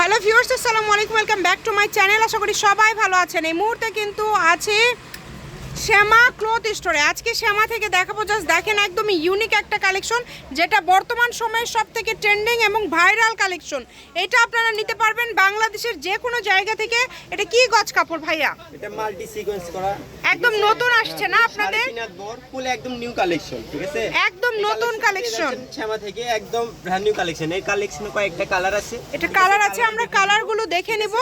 Hello viewers আসসালামু আলাইকুম welcome back to my channel আশা করি সবাই ভালো আছেন। এই মুহূর্তে কিন্তু আছে শ্যামা ক্লথ স্টোরে। আজকে শ্যামা থেকে দেখাবো জাস্ট দেখেন একদমই ইউনিক একটা কালেকশন যেটা বর্তমান সময়ের সব থেকে ট্রেন্ডিং এবং ভাইরাল কালেকশন এটা আপনারা নিতে পারবেন বাংলাদেশের যে কোনো জায়গা থেকে। এটা কি গজ কাপড়, ভাইয়া? এটা মাল্টি সিকোয়েন্স করা। একদম নতুন আসছে না আপনাদের? ফুল একদম নিউ কালেকশন ঠিক আছে? একদম নতুন কালেকশন শ্যামা থেকে একদম ব্র্যান্ড নিউ কালেকশন এই কালেকশনে কয়েকটা কালার আছে। এটা কালার আছে আমরা কালারগুলো দেখে নেব।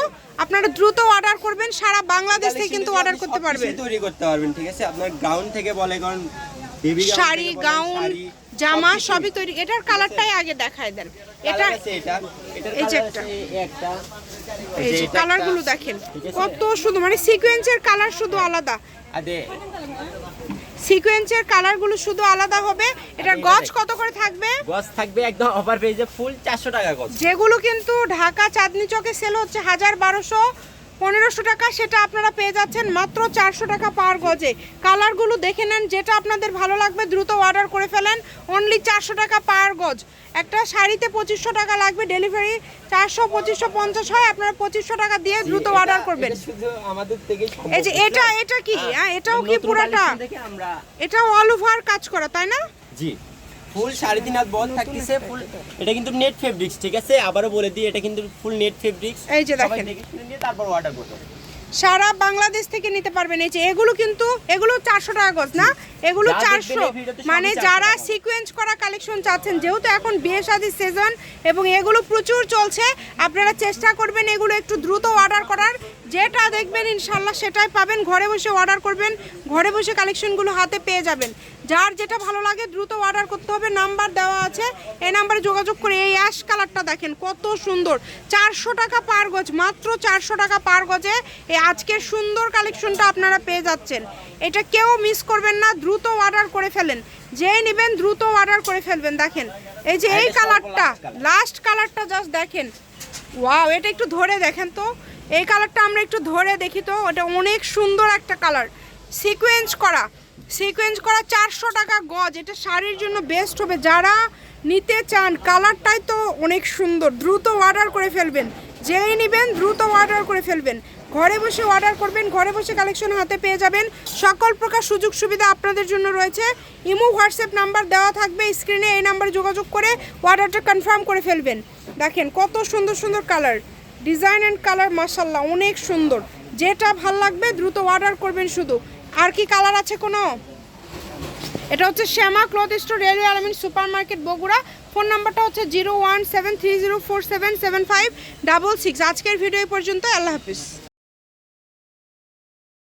আপনারা দ্রুত অর্ডার করবেন সারা বাংলাদেশ থেকে কিন্তু অর্ডার করতে পারবেন। তৈরি করতে পারবেন ঠিক আছে? আপনার গাউন থেকে বলে কারণ শাড়ি গাউন জামা সবই তৈরি। এটার কালারটাই আগে দেখায় দেন। এটা এটা। এটা এই যে একটা। এই যে কালারগুলো দেখেন কত শুধু মানে সিকোয়েন্সের কালার শুধু আলাদা। সিকোয়েন্সের কালারগুলো শুধু আলাদা হবে এটার গজ কত করে থাকবে? থাকবে একদম অফার পেজে ফুল 400 টাকা যেগুলো কিন্তু ঢাকা চাঁদনি চকে সেল হচ্ছে হাজার বারোশো পনেরোশো টাকা সেটা আপনারা পেয়ে যাচ্ছেন মাত্র চারশো টাকা পার গজে। কালারগুলো দেখে নেন যেটা আপনাদের ভালো লাগবে দ্রুত অর্ডার করে ফেলেন। অনলি চারশো টাকা পার গজ। একটা শাড়িতে পঁচিশশো টাকা লাগবে ডেলিভারি চারশো পঁচিশশো পঞ্চাশ হয় আপনারা পঁচিশশো টাকা দিয়ে দ্রুত অর্ডার করবেন। এই যে এটা এটা কি? হ্যাঁ এটাও কি পুরাটা? এটাও অল ওভার কাজ করা তাই না? জি। ফুল সাড়ে তিন হাত বল থাকতেছে ফুল এটা কিন্তু নেট ফেব্রিক্স ঠিক আছে? আবারও বলে দিই এটা কিন্তু ফুল নেট ফেব্রিক্স এই যে দেখেন। নিয়ে তারপর অর্ডার করতে সারা বাংলাদেশ থেকে নিতে পারবেন। এই যে এগুলো কিন্তু এগুলো চারশো টাকা গজ না? এগুলো চারশো। মানে যারা। সিকোয়েন্স করা কালেকশন চাচ্ছেন যেহেতু এখন বিয়ে শাদির সিজন এবং এগুলো প্রচুর চলছে আপনারা চেষ্টা করবেন এগুলো একটু দ্রুত অর্ডার করার। যেটা দেখবেন ইনশাল্লাহ সেটাই পাবেন। ঘরে বসে অর্ডার করবেন ঘরে বসে কালেকশনগুলো হাতে পেয়ে যাবেন। যার যেটা ভালো লাগে দ্রুত অর্ডার করতে হবে নাম্বার দেওয়া আছে। এই নাম্বারে যোগাযোগ করে এই অ্যাশ কালারটা দেখেন কত সুন্দর। চারশো টাকা পার গজ মাত্র চারশো টাকা পার গজে এই আজকের সুন্দর কালেকশনটা আপনারা পেয়ে যাচ্ছেন। এটা কেউ মিস করবেন না দ্রুত অর্ডার করে ফেলেন। যেই নেবেন দ্রুত অর্ডার করে ফেলবেন দেখেন। এই যে এই কালারটা লাস্ট কালারটা জাস্ট দেখেন। ওয়াও এটা একটু ধরে দেখেন তো। এই কালারটা আমরা একটু ধরে দেখি তো ওটা অনেক সুন্দর একটা কালার সিকোয়েন্স করা। সিকোয়েন্স করা চারশো টাকা গজ। এটা শাড়ির জন্য বেস্ট হবে। যারা নিতে চান কালারটাই তো অনেক সুন্দর। দ্রুত অর্ডার করে ফেলবেন। যেই নেবেন, দ্রুত অর্ডার করে ফেলবেন। ঘরে বসে অর্ডার করবেন, ঘরে বসে কালেকশন হাতে পেয়ে যাবেন। সকল প্রকার সুযোগ সুবিধা আপনাদের জন্য রয়েছে। ইমো, হোয়াটসঅ্যাপ নাম্বার দেওয়া থাকবে স্ক্রিনে। এই নাম্বারে যোগাযোগ করে অর্ডারটা কনফার্ম করে ফেলবেন। দেখেন কত সুন্দর সুন্দর কালার ডিজাইন অ্যান্ড কালার মাসাল্লাহ অনেক সুন্দর। যেটা ভালো লাগবে, দ্রুত অর্ডার করবেন শুধু। আর কি কালার আছে কোনো? এটা হচ্ছে Shyama cloth store railway Almin supermarket Bogura. Phone নাম্বারটা হচ্ছে zero one seven three zero four seven seven five double six. আজকের ভিডিও পর্যন্ত আল্লাহ হাফিজ।